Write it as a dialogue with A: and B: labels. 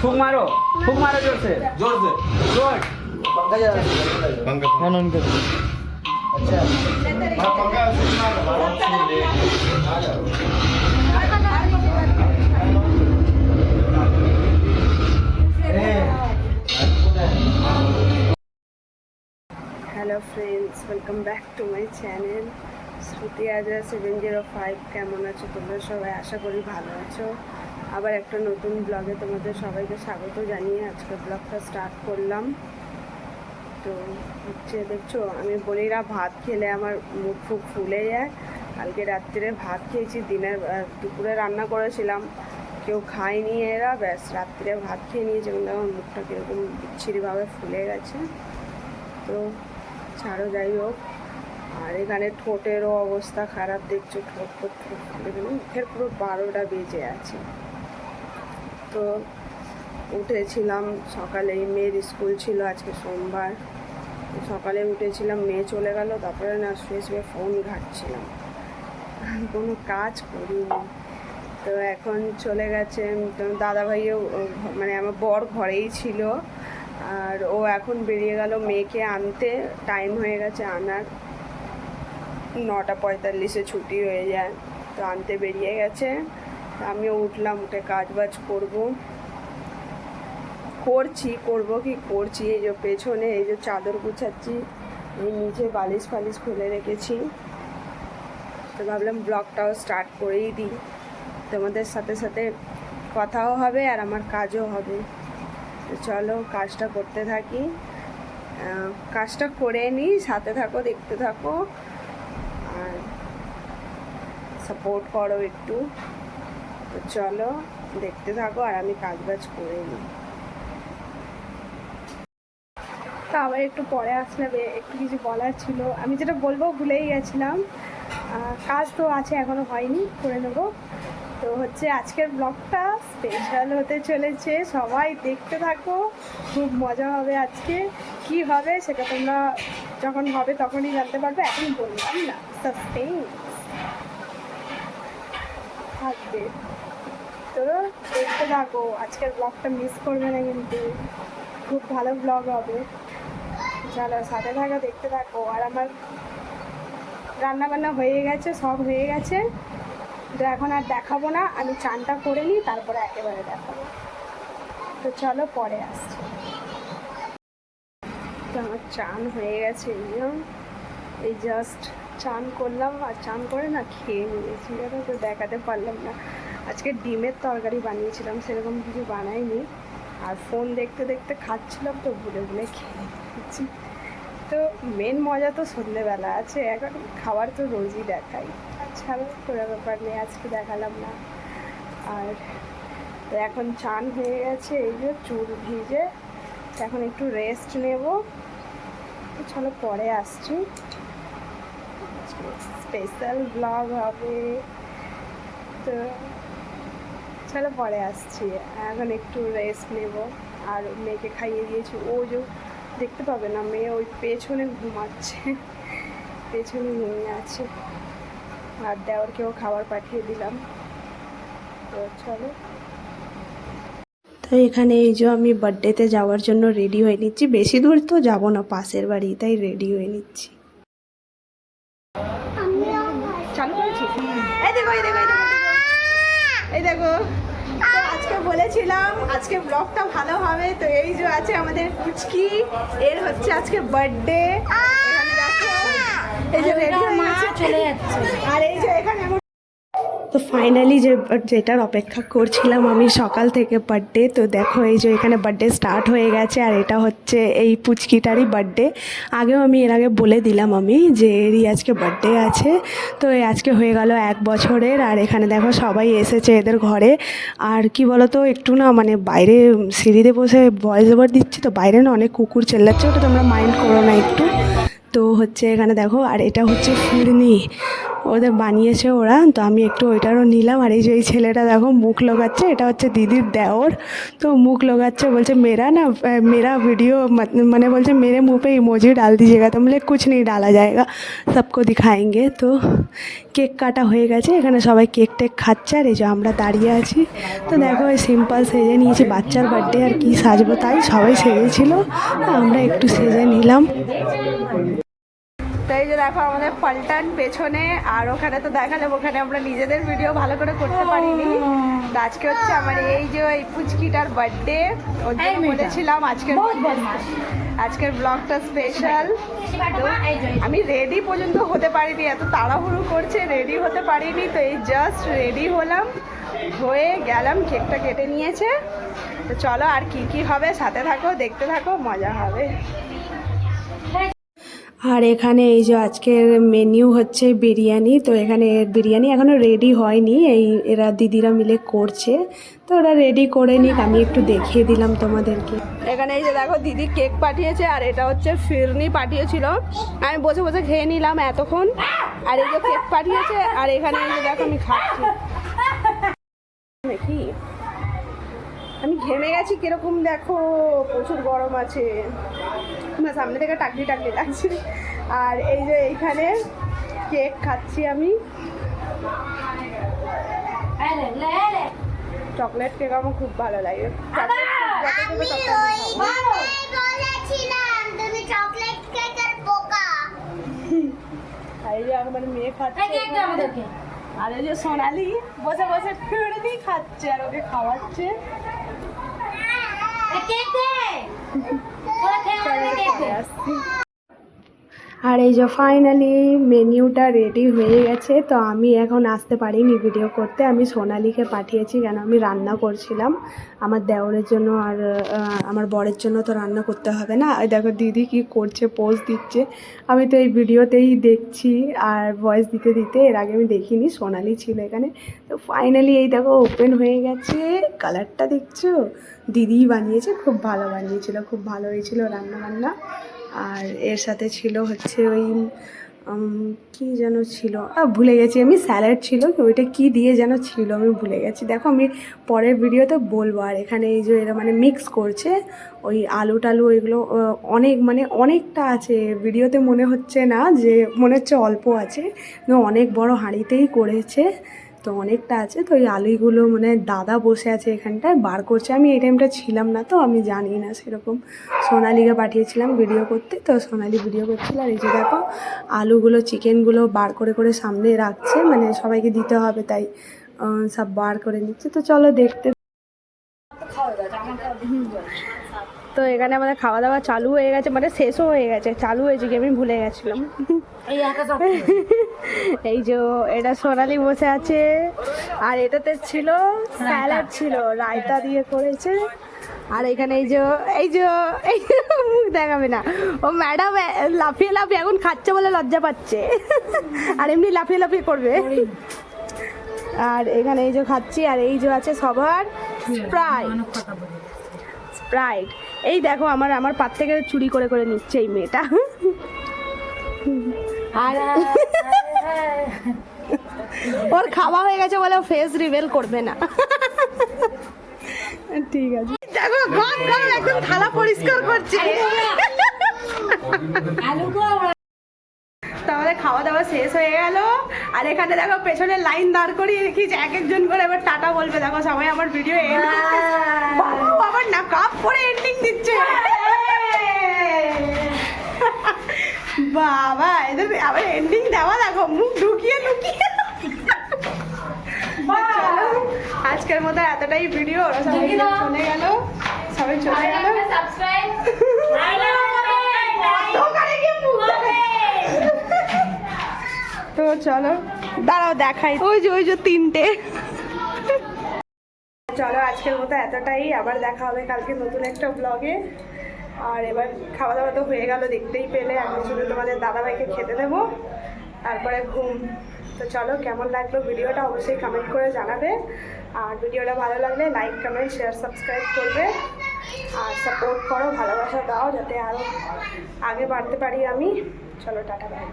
A: ફૂક મારો
B: hello friends welcome back to my channel Shruti Azra seven zero five কেমন আছো তোমরা সবাই? আশা করি ভালো আছো। আবার একটা নতুন ব্লগে তোমাদের সবাইকে স্বাগত জানিয়ে আজকে ব্লগটা স্টার্ট করলাম। তো হচ্ছে দেখছ, আমি বলিরা ভাত খেলে আমার মুখ ফুক ফুলে যায়। কালকে রাত্রিরে ভাত খেয়েছি, দিনের দুপুরে রান্না করেছিলাম। কেউ খায়নি এরা, ব্যাস রাত্রিরে ভাত খেয়ে নিয়েছে, কিন্তু আমার মুখটা কীরকম বিচ্ছিরিভাবে ফুলে গেছে। তো ছাড়ো, যাই হোক। আর এখানে ঠোঁটেরও অবস্থা খারাপ, দেখছ, ঠোঁট ঠোঁট ঠোঁট মুখের পুরো বারোটা বেজে আছে। তো উঠেছিলাম সকালে মেয়ের স্কুল ছিল আজকে সোমবার। সকালে উঠেছিলাম, মেয়ে চলে গেল, তারপরে না শুয়ে শুয়ে ফোন ঘাটছিলাম। কোনো কাজ করিনি। তো এখন চলে গেছে, তো দাদাভাইও মানে আমার বর ঘরেই ছিল। আর ও এখন বেরিয়ে গেল মেয়েকে আনতে টাইম হয়ে গেছে আনার। নটা পঁয়তাল্লিশে ছুটি হয়ে যায়, তো আনতে বেরিয়ে গেছে। আমিও উঠলাম, উঠে কাজ বাজ করব। করছি, করব কি করছি? এই যে পেছনে, এই যে চাদর গুছাচ্ছি, এই নিচে বালিশ ফালিশ খুলে রেখেছি। তো ভাবলাম ব্লগটাও স্টার্ট করেই দিই। তোমাদের সাথে সাথে কথাও হবে আর আমার কাজও হবে। তো চলো কাজটা করতে থাকি। কাজটা করে নিই, সাথে থাকো, দেখতে থাকো। আর সাপোর্ট করো একটু। তো চলো, দেখতে থাকো আর আমি কাজ বাজ করে নিই। তা আবার একটু পরে আসলে একটু কিছু বলার ছিল। আমি যেটা বলব ভুলেই গেছিলাম। কাজ তো আছে, এখনও হয়নি, করে নেব। তো হচ্ছে আজকের ব্লগটা স্পেশাল হতে চলেছে। সবাই দেখতে থাকো, খুব মজা হবে আজকে। কি হবে সেটা তোমরা যখন হবে তখনই জানতে পারবে। এখন বললাম না সাসপেন্স থাকবে। তো দেখতে থাকো। আজকের ব্লগটা মিস করবে না কিন্তু। খুব ভালো ব্লগ হবে। চলো সাথে থাকো, দেখতে থাকো। আর আমার রান্না বান্না হয়ে গেছে, সব হয়ে গেছে। তো এখন আর দেখাবো না। আমি চানটা করে নিই, তারপরে একেবারে দেখাবো। তো চলো পরে আসছি। তো আমার চান হয়ে গেছে, এই জাস্ট চান করলাম, আর চান করে না খেয়ে নিয়েছি। জানো তো, দেখাতে পারলাম না। আজকে ডিমের তরকারি বানিয়েছিলাম, সেরকম কিছু বানাইনি। আর ফোন দেখতে দেখতে খাচ্ছিলাম তো, ভুলে ভুলে খেয়ে নিয়েছি। তো মেন মজা তো সন্ধ্যেবেলা আছে, এখন খাবার তো রোজই দেখাই। ছাড়ো কোনো ব্যাপার নেই, আজকে দেখালাম না। আর এখন চান হয়ে গেছে, এই যে চুল ভিজে। এখন একটু রেস্ট নেব। চলো পরে আসছি। স্পেশাল ব্লগ হবে। তো চলো পরে আসছি। এখন একটু রেস্ট নেব। আর মেয়েকে খাইয়ে দিয়েছি। ও যে দেখতে পাবে না, মেয়ে ওই পেছনে ঘুমাচ্ছে। পেছনে ঘুমিয়ে আছে। আর দেওয়ারকেও খাবার পাঠিয়ে দিলাম। তো চলো। তো এখানে এই যে আমি বার্থডেতে যাওয়ার জন্য রেডি হয়ে নিচ্ছি। বেশি দূর তো যাব না, পাশের বাড়ি তাই রেডি হয়ে নিচ্ছি। চালু করেছি। এই দেখো এই দেখো এই দেখো, তো আজকে বলেছিলাম আজকে ব্লগটা ভালো হবে তো এই যে আছে আমাদের পুচকি। এর হচ্ছে আজকে বার্থডে এই যে রেডি হয়ে
C: চলে যাচ্ছে।
B: আর এই যে এখানে তো ফাইনালি যে, যেটার অপেক্ষা করছিলাম আমি সকাল থেকে বার্থডে তো দেখো এই যে এখানে বার্থডে স্টার্ট হয়ে গেছে আর এটা হচ্ছে এই পুচকিটারই বার্থডে আগেও আমি এর আগে বলে দিলাম আমি যে, এরই আজকে বার্থডে আছে। তো এই আজকে হয়ে গেল এক বছরের আর এখানে দেখো সবাই এসেছে এদের ঘরে। আর কি বলতো, একটু না মানে বাইরে সিঁড়িতে বসে ভয়েস ওভার দিচ্ছি তো, বাইরে না অনেক কুকুর চেল্লাচ্ছে, ওটা তোমরা মাইন্ড করো না একটু। তো হচ্ছে এখানে দেখো, আর এটা হচ্ছে ফিরনি। ওদের বানিয়েছে ওরা, তো আমি একটু ওইটারও নিলাম। আর এই যে এই ছেলেটা দেখো, মুখ লগাচ্ছে, এটা হচ্ছে দিদির দেওর। তো মুখ লগাচ্ছে, বলছে, মেরা না মেরা ভিডিও মানে বলছে, মেরে মুখে এই ইমোজি ডাল দিজিয়েগা। তো বলে কুছ নেই, ডালা যায়গা, সবকো দিখায়েঙ্গে। তো কেক কাটা হয়ে গেছে, এখানে সবাই কেক টেক খাচ্ছে, আর এই যে আমরা দাঁড়িয়ে আছি। তো দেখো, ওই সিম্পল সেজে নিয়েছি, বাচ্চার বার্থডে আর কি সাজবো, তাই সবাই সেজেছিল। আমরা একটু সেজে নিলাম। তাই যে দেখো আমাদের পাল্টান পেছনে আর ওখানে তো দেখালাম ওখানে আমরা নিজেদের ভিডিও ভালো করে করতে পারিনি। তো আজকে হচ্ছে আমার এই যে এই পুচকিটার বার্থডে ওর জন্য বলেছিলাম আজকের আজকের ব্লগটা স্পেশাল আমি রেডি পর্যন্ত হতে পারিনি এত তাড়াহুড়ো করছে রেডি হতে পারিনি তো এই জাস্ট রেডি হলাম হয়ে গেলাম কেকটা কেটে নিয়েছে। তো চলো আর কি কি হবে সাথে থাকো দেখতে থাকো মজা হবে। আর এখানে এই যে আজকের মেনিউ হচ্ছে বিরিয়ানি, তো এখানে বিরিয়ানি এখনও রেডি হয়নি। এই এরা দিদিরা মিলে করছে। তো ওরা রেডি করে নিক, আমি একটু দেখিয়ে দিলাম তোমাদেরকে। এখানে এই যে দেখো, দিদি কেক পাঠিয়েছে, আর এটা হচ্ছে ফিরনি পাঠিয়েছিল। আমি বসে বসে খেয়ে নিলাম এতক্ষণ। আর এই যে কেক পাঠিয়েছে, আর এখানে এই যে দেখো আমি খাচ্ছি। কি? আমি ঘেমে গেছি কীরকম দেখো প্রচুর গরম আছে। আমার সামনে থেকে টাকলি টাকলি লাগছে। আর এই যে এইখানে কেক খাচ্ছি আমি। চকলেট কেক আমার খুব ভালো লাগে। এই যে আমার মেয়ে খাচ্ছে। আর এই যে সোনালি বসে বসে ফিরনি খাচ্ছে আর ওকে খাওয়াচ্ছে। পরে আসছি। আর এই যে ফাইনালি মেনিউটা রেডি হয়ে গেছে, তো আমি এখন আসতে পারিনি ভিডিও করতে। আমি সোনালিকে পাঠিয়েছি কেন আমি রান্না করছিলাম। আমার দেওরের জন্য আর আমার বরের জন্য তো রান্না করতে হবে না। দেখো দিদি কি করছে পোজ দিচ্ছে। আমি তো এই ভিডিওতেই দেখছি আর ভয়েস দিতে দিতে, এর আগে আমি দেখিনি, সোনালি ছিল এখানে। তো ফাইনালি এই দেখো ওপেন হয়ে গেছে কালারটা দেখছ? দিদিই বানিয়েছে, খুব ভালো বানিয়েছিল, খুব ভালো হয়েছিল রান্না বান্না আর এর সাথে ছিল হচ্ছে ওই কি যেন ছিল? আ, ভুলে গেছি আমি স্যালাড ছিল ওইটা কি দিয়ে যেন ছিল আমি ভুলে গেছি। দেখো আমি পরের ভিডিওতে বলব আর এখানে এই যে এরা মানে মিক্স করছে ওই আলু টালু আহ, অনেক মানে অনেকটা আছে। ভিডিওতে মনে হচ্ছে না যে মনে হচ্ছে অল্প আছে অনেক বড় হাঁড়িতেই করেছে। তো অনেকটা আছে। তো ওই আলুগুলো মানে দাদা বসে আছে এখানটায়, বার করছে। আমি এই টাইমটা ছিলাম না তো, আমি জানি না সেরকম। সোনালিকে পাঠিয়েছিলাম ভিডিও করতে, তো সোনালি ভিডিও করছিল। আর এই যে দেখো, আলুগুলো চিকেনগুলো বার করে করে সামনে রাখছে। মানে সবাইকে দিতে হবে তাই সব বার করে নিচ্ছে। তো চলো দেখতে তো এখানে আমাদের খাওয়া দাওয়া চালু হয়ে গেছে মানে শেষও হয়ে গেছে চালু হয়েছে কি আমি ভুলে গেছিলাম। এই যে এটা সোনালি বসে আছে আর এটাতে ছিল স্যালাড ছিল রায়তা দিয়ে করেছে আর এখানে এই যে এই যে এই মুখ দেখাবে না। ও ম্যাডাম লাফিয়ে লাফিয়ে এখন খাচ্ছে বলে লজ্জা পাচ্ছে। আর এমনি লাফিয়ে লাফিয়ে করবে। আর এখানে এই যে খাচ্ছি আর এই যে আছে সবার স্প্রাইট স্প্রাইট এই দেখো আমার আমার পাত থেকে চুরি করে করে নিচ্ছে এই মেয়েটা। আর ওর খাওয়া হয়ে গেছে বলে ফেস রিভেল করবে না। ঠিক আছে। দেখো গম গম একদম থালা পরিষ্কার করছে। তো আমাদের খাওয়া দাওয়া শেষ হয়ে গেল। আর এখানে দেখো পেছনে লাইন দাঁড় করিয়ে রেখেছি। এক একজন করে এবার টাটা বলবে। দেখো সবাই আমার ভিডিও এন্ড কাপ এন্ডিং দিচ্ছে। বাবা এদের আবার এন্ডিং দেওয়া দেখো মুখ ঢুকিয়ে লুকিয়ে চলো, আজকের মতো এতটাই ভিডিও ওরা সবাই চলে গেল। সবাই চলে গেল। তো চলো দাঁড়াও দেখাই। ওই যে ওই যে তিনটে। চলো আজকের মতো এতটাই। আবার দেখা হবে কালকে নতুন একটা ব্লগে আর এবার খাওয়া দাওয়া তো হয়ে গেল, দেখতেই পেলে। এখন শুধু তোমাদের দাদাভাইকে খেতে দেবো। তারপরে ঘুম। তো চলো, কেমন লাগল ভিডিওটা অবশ্যই কমেন্ট করে জানাবে। আর ভিডিওটা ভালো লাগলে লাইক কমেন্ট শেয়ার সাবস্ক্রাইব করবে। আর সাপোর্ট করো, ভালোবাসা দাও, যাতে আরও আগে বাড়তে পারি আমি। চলো, টাটা বাই